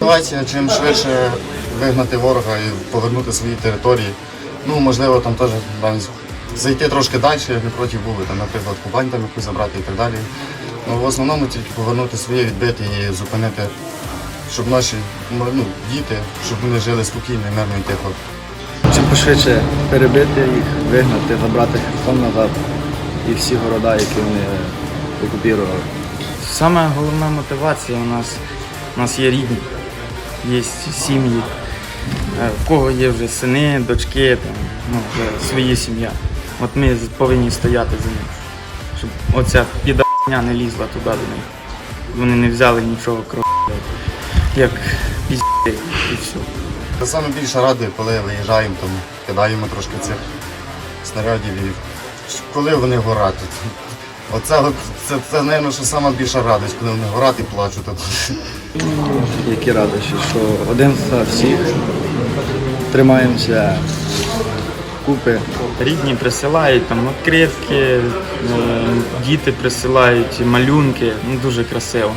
мотивація чим швидше вигнати ворога і повернути свої території. Ну, можливо, там теж там, зайти трошки далі, не проти були, там, наприклад, Кубань там якусь забрати і так далі. Ну, в основному тільки повернути своє, відбити і зупинити, щоб наші ну, діти, щоб вони жили спокійно, мирно і тихо. Чим пошвидше перебити їх, вигнати, забрати Херсон назад і всі города, які вони окупували. Саме головна мотивація у нас, у нас є рідні, є сім'ї, е, в кого є вже сини, дочки, там, ну, вже свої сім'я. От ми повинні стояти за них, щоб оця підання не лізла туди до них. Вони не взяли нічого кров, як пізді і все. Це саме більше радує, коли виїжджаємо, там, кидаємо трошки цих снарядів і коли вони горять. Оце, це, це, мабуть, що сама більша радість, коли вони горять і плачуть. Які радощі, що один за всіх тримаємося купи. Рідні присилають там відкритки, е, діти присилають малюнки, ну дуже красиво.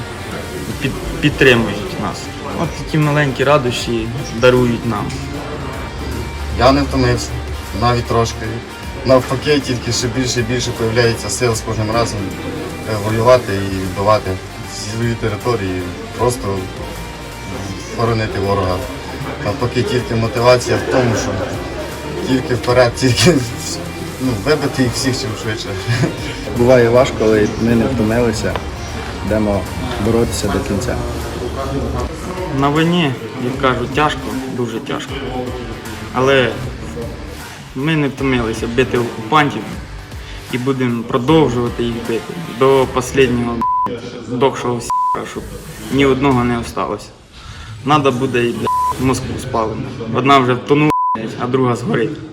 Під, підтримують нас. От такі маленькі радощі дарують нам. Я не втомився, навіть трошки. Навпаки, тільки ще більше і більше з'являється сил з кожним разом е, воювати і відбивати свої території, просто боронити ворога. Навпаки, тільки мотивація в тому, що тільки вперед, тільки ну, вибити їх всіх чим швидше. Буває важко, але ми не втомилися, йдемо боротися до кінця. На війні, як кажуть, тяжко, дуже тяжко. Але ми не втомилися бити окупантів і будемо продовжувати їх бити до останнього дохшого с**ка, щоб ні одного не осталося. Надо буде і Москву спалимо. Одна вже втонула, а друга згорить.